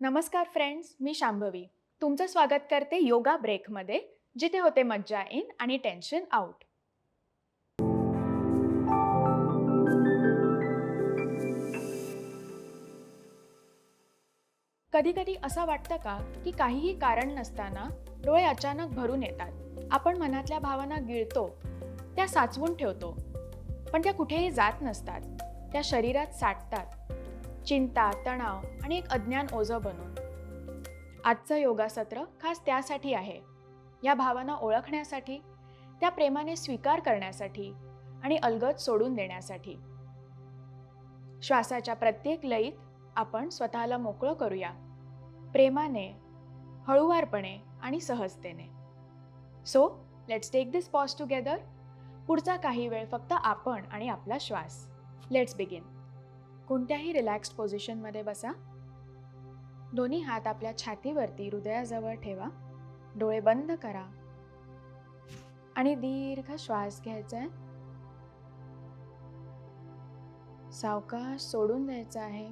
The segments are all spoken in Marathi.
नमस्कार फ्रेंड्स मी शांभवी. तुमचं स्वागत करते योगा ब्रेकमध्ये जिथे होते मज्जा इन आणि टेन्शन आउट. कधी कधी असं वाटतं का की काहीही कारण नसताना डोळे अचानक भरून येतात. आपण मनातल्या भावना गिळतो त्या साचवून ठेवतो. पण त्या कुठेही जात नसतात. त्या शरीरात साठतात. चिंता तणाव आणि एक अज्ञान ओझं बनून. आजचं योगा सत्र खास त्यासाठी आहे. या भावना ओळखण्यासाठी त्या प्रेमाने स्वीकार करण्यासाठी आणि अलगद सोडून देण्यासाठी. श्वासाच्या प्रत्येक लयीत आपण स्वतःला मोकळं करूया. प्रेमाने हळुवारपणे आणि सहजतेने. So let's take this pause together पुढचा काही वेळ फक्त आपण आणि आपला श्वास. लेट्स बिगिन कोणत्याही रिलॅक्स्ड पोझिशनमध्ये बसा. दोन्ही हात आपल्या छातीवरती हृदयाजवळ ठेवा. डोळे बंद करा. आणि दीर्घ श्वास घ्यायचा आहे. सावकाश सोडून द्यायचा आहे.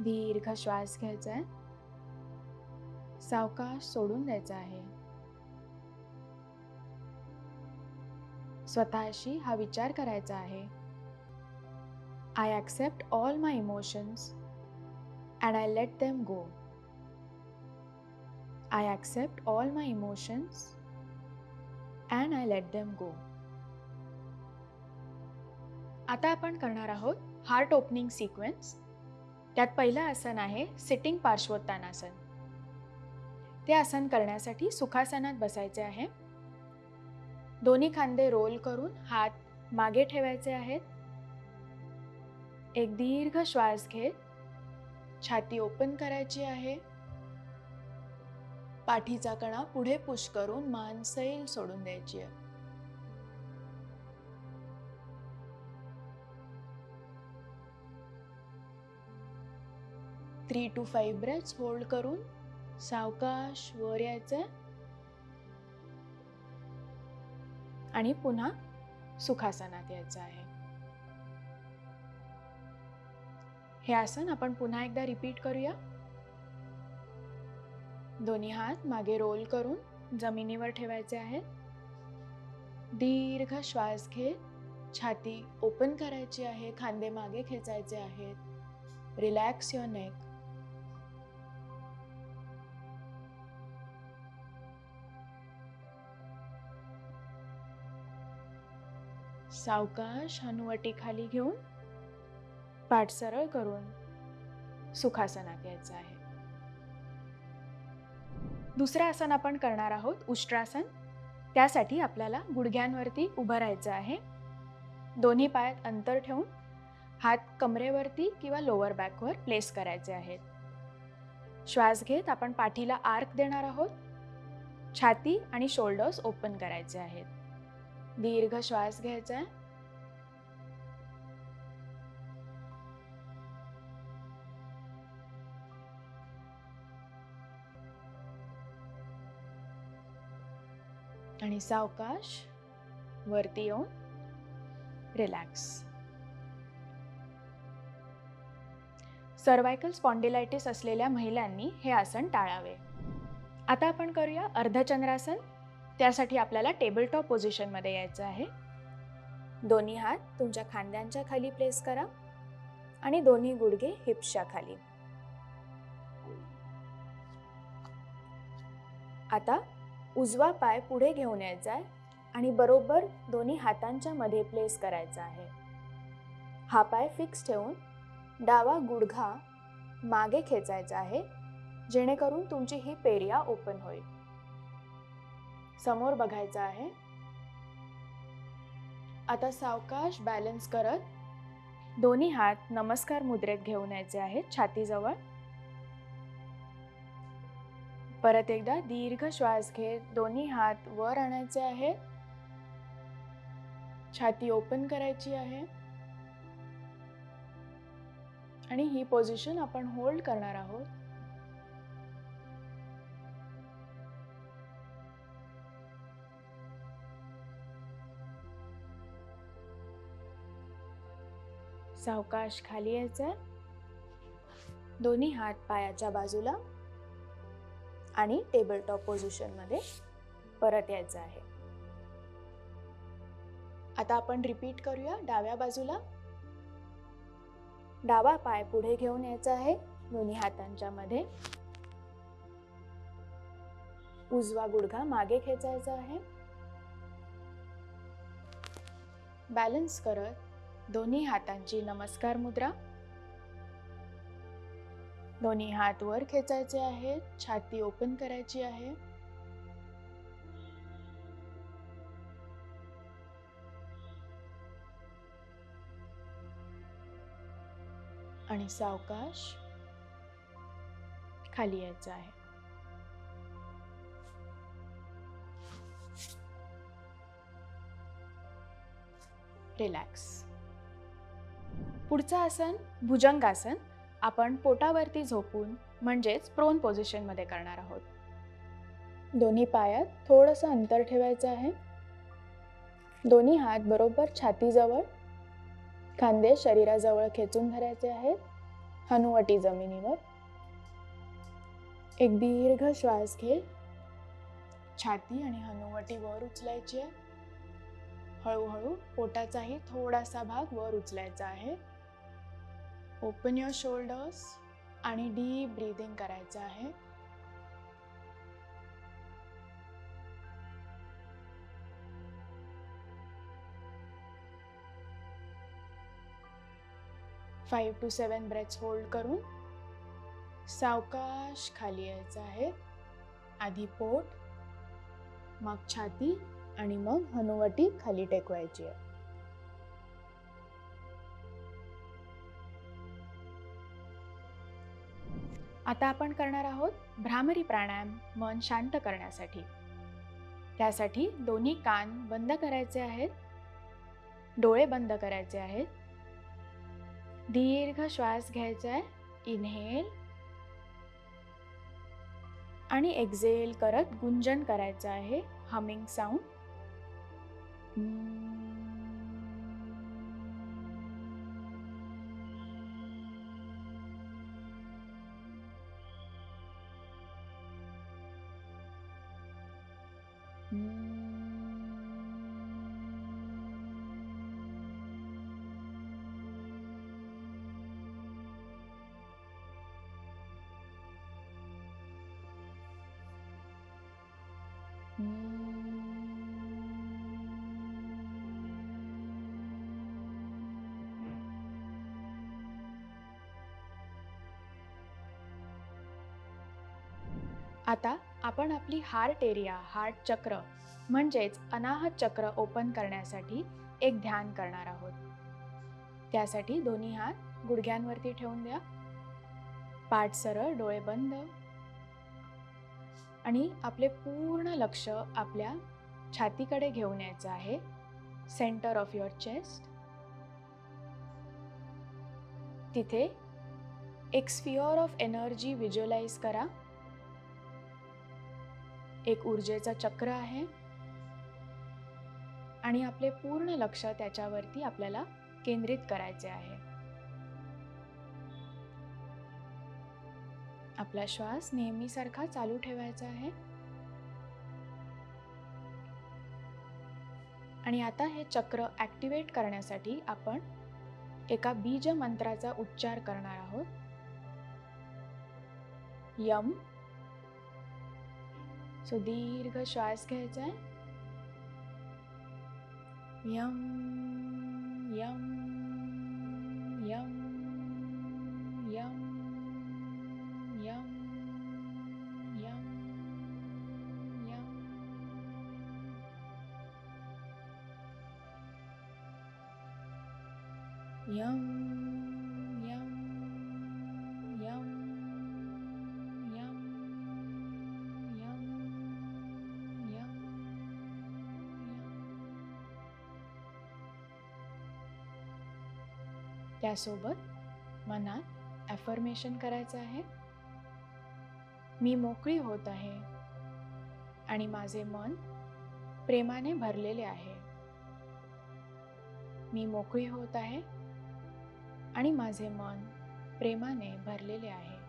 दीर्घ श्वास घ्यायचा आहे. सावकाश सोडून द्यायचा आहे. स्वतःशी हा विचार करायचा आहे. I accept all my emotions and I let them go I accept all my emotions and I let them go आता आपण करणार आहोत हार्ट ओपनिंग सिक्वेन्स त्यात पहिलं आसन आहे सिटिंग पार्श्वोत्तानासन ते आसन करण्यासाठी सुखासनात बसायचे आहे. दोन्ही खांदे रोल करून हात मागे ठेवायचे आहेत. एक दीर्घ श्वास घेत छाती ओपन करायची आहे. पाठीचा कणा पुढे पुश करून मान सैल सोडून द्यायची आहे. Three two five breaths hold करून सावकाश वर यायचं. आणि पुन्हा सुखासनात यायचं आहे. हे आसन आपण पुन्हा एकदा रिपीट करूया. दोन्ही हात मागे रोल करून जमिनीवर ठेवायचे आहेत. दीर्घ श्वास घेत छाती ओपन करायची आहे खांदे मागे खेचायचे आहेत. रिलॅक्स युअर नेक सावकाश हनुवटी खाली घेऊन पाठ सरळ करून सुखासनात यायचं आहे. दुसरं आसन आपण करणार आहोत उष्ट्रासन. त्यासाठी आपल्याला गुडघ्यांवरती उभं राहायचं आहे. दोन्ही पायात अंतर ठेवून हात कमरेवरती किंवा लोअर बॅकवर प्लेस करायचे आहेत. श्वास घेत आपण पाठीला आर्क देणार आहोत. छाती आणि शोल्डर्स ओपन करायचे आहेत. दीर्घ श्वास घ्यायचा आहे. आणि सावकाश वरती येऊन रिलॅक्स सर्वायकल स्पॉन्डिलायटिस असलेल्या महिलांनी हे आसन टाळावे. आता आपण करूया अर्धचंद्रासन. त्यासाठी आपल्याला टेबल टॉप पोझिशनमध्ये यायचं आहे. दोन्ही हात तुमच्या खांद्यांच्या खाली प्लेस करा आणि दोन्ही गुडघे हिप्सच्या खाली. आता उजवा पाय पुढे घेऊन यायचा आहे आणि बरोबर दोन्ही हातांच्या मध्ये प्लेस करायचा आहे. हा पाय फिक्स ठेवून डावा गुडघा मागे खेचायचा आहे जेणेकरून तुमची ही पेरिया ओपन होईल. समोर बघायचं आहे. आता सावकाश बॅलन्स करत. दोन्ही हात नमस्कार मुद्रेत घेऊन यायचे आहेत छातीजवळ. परत एकदा दीर्घ श्वास घेत दोन्ही हात वर आणायचे आहेत छाती ओपन करायची आहे. आणि ही पोझिशन आपण होल्ड करणार आहोत. सावकाश खाली यायचंय. आहे दोन्ही हात पायाच्या बाजूला आणि टेबल टॉप पोझिशनमध्ये परत यायचं आहे. आता आपण रिपीट करूया डाव्या बाजूला. डावा पाय पुढे घेऊन यायचा आहे. दोन्ही हातांच्या मध्ये. उजवा गुडघा मागे खेचायचा आहे. बॅलन्स करत दोन्ही हातांची नमस्कार मुद्रा. दोन्ही हात वर खेचायचे आहेत छाती ओपन करायची आहे. आणि सावकाश खाली यायचं आहे. रिलॅक्स पुढचं आसन भुजंगासन आपण पोटावरती झोपून म्हणजेच प्रोन पोझिशनमध्ये करणार आहोत. दोन्ही पायात थोडंसं अंतर ठेवायचं आहे. दोन्ही हात बरोबर छातीजवळ खांदे शरीराजवळ खेचून धरायचे आहेत हनुवटी जमिनीवर. एक दीर्घ श्वास घे. छाती आणि हनुवटी वर उचलायची आहे. हळूहळू पोटाचाही थोडासा भाग वर उचलायचा आहे. ओपन युअर शोल्डर्स आणि डीप ब्रीदिंग करायचं आहे. Five two seven breaths hold करून सावकाश खाली यायचं आहे. आधी पोट मग छाती आणि मग हनुवटी खाली टेकवायची आहे. आता आपण करणार आहोत भ्रामरी प्राणायाम मन शांत करण्यासाठी. त्यासाठी दोन्ही कान बंद करायचे आहेत. डोळे बंद करायचे आहेत. दीर्घ श्वास घ्यायचा आहे. इनहेल आणि एक्झेल करत गुंजन करायचं आहे. हमिंग साऊंड आता आपण आपली हार्ट एरिया हार्ट चक्र म्हणजेच अनाहत चक्र ओपन करण्यासाठी एक ध्यान करणार आहोत. त्यासाठी दोन्ही हात गुडघ्यांवरती ठेवून द्या. पाठ सरळ डोळे बंद. आणि आपले पूर्ण लक्ष आपल्या छातीकडे घेऊन यायचं आहे. सेंटर ऑफ युअर चेस्ट तिथे एक स्फिअर ऑफ एनर्जी व्हिज्युअलाइज करा. एक ऊर्जेचं चक्र आहे. आणि आपले पूर्ण लक्ष त्याच्यावरती आपल्याला केंद्रित करायचे आहे. आपला श्वास नेहमीसारखा चालू ठेवायचा आहे. आणि आता हे चक्र ॲक्टिवेट करण्यासाठी आपण एका बीज मंत्राचा उच्चार करणार आहोत. यम सो दीर्घ श्वास घ्यायचा आहे. यम यम यम यम यम यम यम. यम यम त्यासोबत मनात ॲफर्मेशन करायचं आहे. मी मोकळी होत आहे आणि माझे मन प्रेमाने भरलेले आहे. मी मोकळी होत आहे आणि माझे मन प्रेमाने भरलेले आहे.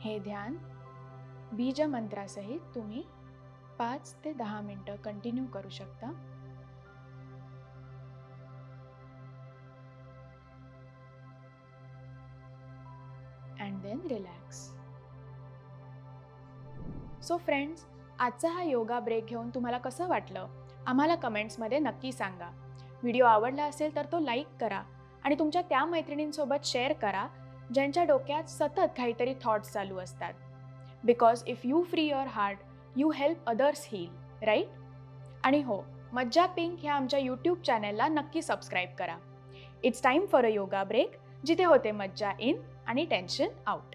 हे ध्यान बीज मंत्रासहित तुम्ही पाच ते दहा मिनटं कंटिन्यू करू शकता. And then relax so friends आजचा हा योगा ब्रेक घेऊन तुम्हाला कसं वाटलं? आम्हाला कमेंट्समध्ये नक्की सांगा. व्हिडिओ आवडला असेल तर तो लाईक करा आणि तुमच्या त्या मैत्रिणींसोबत शेअर करा ज्यांच्या डोक्यात सतत काहीतरी थॉट्स चालू असतात. Because if you free your heart you help others heal right आणि हो मज्जा पिंक ह्या आमच्या यूट्यूब चॅनेलला नक्की सबस्क्राईब करा. It's time for a yoga break जिथे होते मज्जा इन आणि टेन्शन आउट